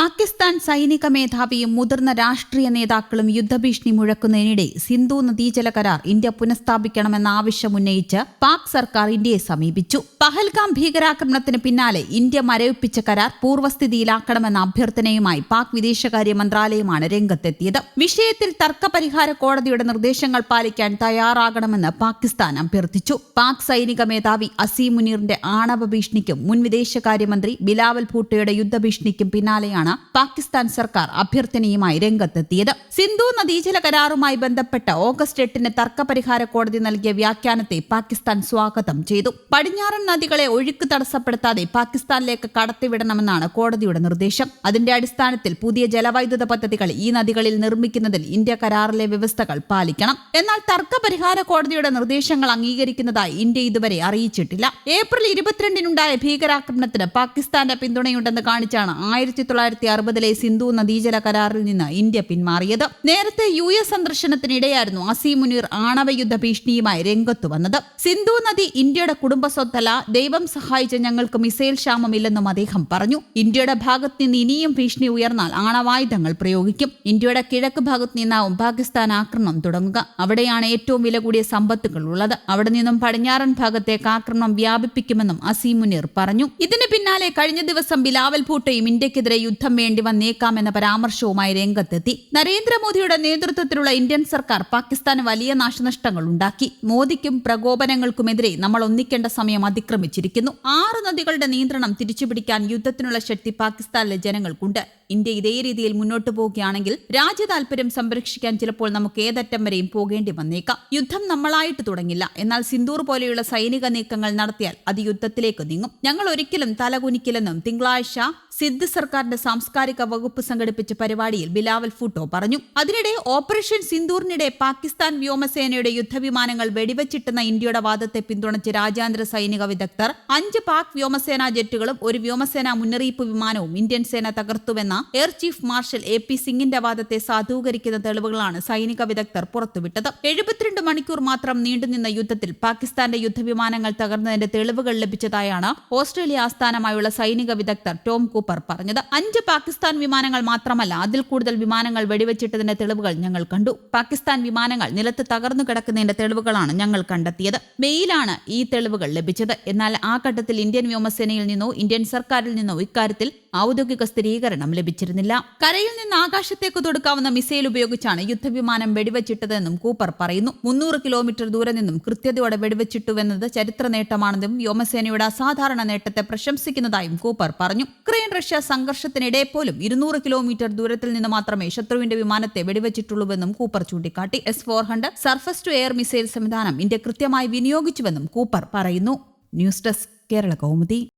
പാകിസ്ഥാൻ സൈനിക മേധാവിയും മുതിർന്ന രാഷ്ട്രീയ നേതാക്കളും യുദ്ധഭീഷണി മുഴക്കുന്നതിനിടെ സിന്ധു നദീജല കരാർ ഇന്ത്യ പുനഃസ്ഥാപിക്കണമെന്ന ആവശ്യം ഉന്നയിച്ച് പാക് സർക്കാർ ഇന്ത്യയെ സമീപിച്ചു. പഹൽഗാം ഭീകരാക്രമണത്തിന് പിന്നാലെ ഇന്ത്യ മരവിപ്പിച്ച കരാർ പൂർവസ്ഥിതിയിലാക്കണമെന്ന അഭ്യർത്ഥനയുമായി പാക് വിദേശകാര്യ മന്ത്രാലയമാണ് രംഗത്തെത്തിയത്. വിഷയത്തിൽ തർക്കപരിഹാര കോടതിയുടെ നിർദ്ദേശങ്ങൾ പാലിക്കാൻ തയ്യാറാകണമെന്ന് പാകിസ്ഥാൻ അഭ്യർത്ഥിച്ചു. പാക് സൈനിക മേധാവി അസീം മുനീറിന്റെ ആണവ ഭീഷണിക്കും മുൻ വിദേശകാര്യമന്ത്രി ബിലാവൽ ഭൂട്ടോയുടെ യുദ്ധഭീഷണിക്കും പിന്നാലെയാണ് പാകിസ്ഥാൻ സർക്കാർ അഭ്യർത്ഥനയുമായി രംഗത്തെത്തിയത്. സിന്ധു നദീജല കരാറുമായി ബന്ധപ്പെട്ട് ഓഗസ്റ്റ് എട്ടിന് തർക്കപരിഹാര കോടതി നൽകിയ വ്യാഖ്യാനത്തെ പാകിസ്ഥാൻ സ്വാഗതം ചെയ്തു. പടിഞ്ഞാറൻ നദികളെ ഒഴുക്ക് തടസ്സപ്പെടുത്താതെ പാകിസ്ഥാനിലേക്ക് കടത്തിവിടണമെന്നാണ് കോടതിയുടെ നിർദ്ദേശം. അതിന്റെ അടിസ്ഥാനത്തിൽ പുതിയ ജലവൈദ്യുത പദ്ധതികൾ ഈ നദികളിൽ നിർമ്മിക്കുന്നതിൽ ഇന്ത്യ കരാറിലെ വ്യവസ്ഥകൾ പാലിക്കണം. എന്നാൽ തർക്കപരിഹാര കോടതിയുടെ നിർദ്ദേശങ്ങൾ അംഗീകരിക്കുന്നതായി ഇന്ത്യ ഇതുവരെ അറിയിച്ചിട്ടില്ല. ഏപ്രിൽ ഇരുപത്തിരണ്ടിനുണ്ടായ ഭീകരാക്രമണത്തിന് പാകിസ്ഥാന്റെ പിന്തുണയുണ്ടെന്ന് കാണിച്ചാണ് ആയിരത്തി തൊള്ളായിരത്തി അറുപതിലെ സിന്ധു നദീജല കരാറിൽ നിന്ന് ഇന്ത്യ പിന്മാറിയത്. നേരത്തെ യു എസ് സന്ദർശനത്തിനിടെയായിരുന്നു അസീം മുനീർ ആണവയുദ്ധ ഭീഷണിയുമായി രംഗത്തു വന്നത്. സിന്ധു നദി ഇന്ത്യയുടെ കുടുംബ സ്വത്തല്ല ദൈവം സഹായിച്ച ഞങ്ങൾക്ക് മിസൈൽ ക്ഷാമമില്ലെന്നും അദ്ദേഹം പറഞ്ഞു. ഇന്ത്യയുടെ ഭാഗത്ത് നിന്ന് ഇനിയും ഭീഷണി ഉയർന്നാൽ ആണവായുധങ്ങൾ പ്രയോഗിക്കും. ഇന്ത്യയുടെ കിഴക്ക് ഭാഗത്ത് നിന്നാവും പാകിസ്ഥാൻ ആക്രമണം തുടങ്ങുക. അവിടെയാണ് ഏറ്റവും വില കൂടിയ സമ്പത്തുകൾ ഉള്ളത്. അവിടെ നിന്നും പടിഞ്ഞാറൻ ഭാഗത്തേക്ക് ആക്രമണം വ്യാപിപ്പിക്കുമെന്നും അസീം മുനീർ പറഞ്ഞു. ഇതിന് പിന്നാലെ കഴിഞ്ഞ ദിവസം ബിലാവൽ ഭൂട്ടയും ഇന്ത്യക്കെതിരെ യുദ്ധം വേണ്ടി വന്നേക്കാമെന്ന പരാമർശവുമായി രംഗത്തെത്തി. നരേന്ദ്രമോദിയുടെ നേതൃത്വത്തിലുള്ള ഇന്ത്യൻ സർക്കാർ പാകിസ്ഥാന് വലിയ നാശനഷ്ടങ്ങൾ ഉണ്ടാക്കി. മോദിക്കും പ്രകോപനങ്ങൾക്കുമെതിരെ നമ്മൾ ഒന്നിക്കേണ്ട സമയം അതിക്രമിച്ചിരിക്കുന്നു. ആറ് നദികളുടെ നിയന്ത്രണം തിരിച്ചുപിടിക്കാൻ യുദ്ധത്തിനുള്ള ശക്തി പാകിസ്ഥാനിലെ ജനങ്ങൾക്കുണ്ട്. ഇന്ത്യ ഇതേ രീതിയിൽ മുന്നോട്ടു പോവുകയാണെങ്കിൽ രാജ്യ താൽപര്യം സംരക്ഷിക്കാൻ ചിലപ്പോൾ നമുക്ക് ഏതറ്റം വരെയും പോകേണ്ടി വന്നേക്കാം. യുദ്ധം നമ്മളായിട്ട് തുടങ്ങില്ല. എന്നാൽ സിന്ദൂർ പോലെയുള്ള സൈനിക നീക്കങ്ങൾ നടത്തിയാൽ അത് യുദ്ധത്തിലേക്ക് നീങ്ങും. ഞങ്ങൾ ഒരിക്കലും തലകുനിക്കില്ലെന്നും തിങ്കളാഴ്ച സിദ്ധ് സർക്കാരിന്റെ സാംസ്കാരിക വകുപ്പ് സംഘടിപ്പിച്ച പരിപാടിയിൽ ബിലാവൽ ഫൂട്ടോ പറഞ്ഞു. അതിനിടെ ഓപ്പറേഷൻ സിന്ദൂറിനിടെ പാകിസ്ഥാൻ വ്യോമസേനയുടെ യുദ്ധവിമാനങ്ങൾ വെടിവച്ചിട്ടെന്ന ഇന്ത്യയുടെ വാദത്തെ പിന്തുണച്ച് രാജ്യാന്തര സൈനിക വിദഗ്ധർ അഞ്ച് പാക് വ്യോമസേനാ ജെറ്റുകളും ഒരു വ്യോമസേനാ മുന്നറിയിപ്പ് വിമാനവും ഇന്ത്യൻ സേന തകർത്തുവെന്ന air chief marshal A P സിംഗിന്റെ വാദത്തെ സാധൂകരിക്കുന്ന തെളിവുകളാണ് സൈനിക വിദഗ്ധർ പുറത്തുവിട്ടത്. എഴുപത്തിരണ്ട് മണിക്കൂർ മാത്രം നീണ്ടുനിന്ന യുദ്ധത്തിൽ പാകിസ്ഥാന്റെ യുദ്ധവിമാനങ്ങൾ തകർന്നതിന്റെ തെളിവുകൾ ലഭിച്ചതായാണ് ഓസ്ട്രേലിയ ആസ്ഥാനമായുള്ള സൈനിക വിദഗ്ധർ ടോം കൂപ്പർ പറഞ്ഞത്. അഞ്ച് പാകിസ്ഥാൻ വിമാനങ്ങൾ മാത്രമല്ല അതിൽ കൂടുതൽ വിമാനങ്ങൾ വെടിവെച്ചിട്ടതിന്റെ തെളിവുകൾ ഞങ്ങൾ കണ്ടു. പാകിസ്ഥാൻ വിമാനങ്ങൾ നിലത്ത് തകർന്നു കിടക്കുന്നതിന്റെ തെളിവുകളാണ് ഞങ്ങൾ കണ്ടെത്തിയത്. മെയിലാണ് ഈ തെളിവുകൾ ലഭിച്ചത്. എന്നാൽ ആ ഘട്ടത്തിൽ ഇന്ത്യൻ വ്യോമസേനയിൽ നിന്നോ ഇന്ത്യൻ സർക്കാരിൽ നിന്നോ ഇക്കാര്യത്തിൽ ഔദ്യോഗിക സ്ഥിരീകരണം ലഭിച്ചിരുന്നില്ല. കരയിൽ നിന്ന് ആകാശത്തേക്ക് തൊടുക്കാവുന്ന മിസൈൽ ഉപയോഗിച്ചാണ് യുദ്ധവിമാനം വെടിവെച്ചിട്ടതെന്നും കൂപ്പർ പറയുന്നു. മുന്നൂറ് കിലോമീറ്റർ ദൂരെ നിന്നും കൃത്യതയോടെ വെടിവെച്ചിട്ടുവെന്നത് ചരിത്ര നേട്ടമാണെന്നും വ്യോമസേനയുടെ അസാധാരണ നേട്ടത്തെ പ്രശംസിക്കുന്നതായും കൂപ്പർ പറഞ്ഞു. ഉക്രൈൻ റഷ്യ സംഘർഷത്തിനിടെ പോലും ഇരുന്നൂറ് കിലോമീറ്റർ ദൂരത്തിൽ നിന്ന് മാത്രമേ ശത്രുവിന്റെ വിമാനത്തെ വെടിവെച്ചിട്ടുള്ളൂവെന്നും കൂപ്പർ ചൂണ്ടിക്കാട്ടി. S four hundred surface to air missile സംവിധാനം ഇന്ത്യ കൃത്യമായി വിനിയോഗിച്ചുവെന്നും കൂപ്പർ പറയുന്നു. News desk Kerala Kaumudi.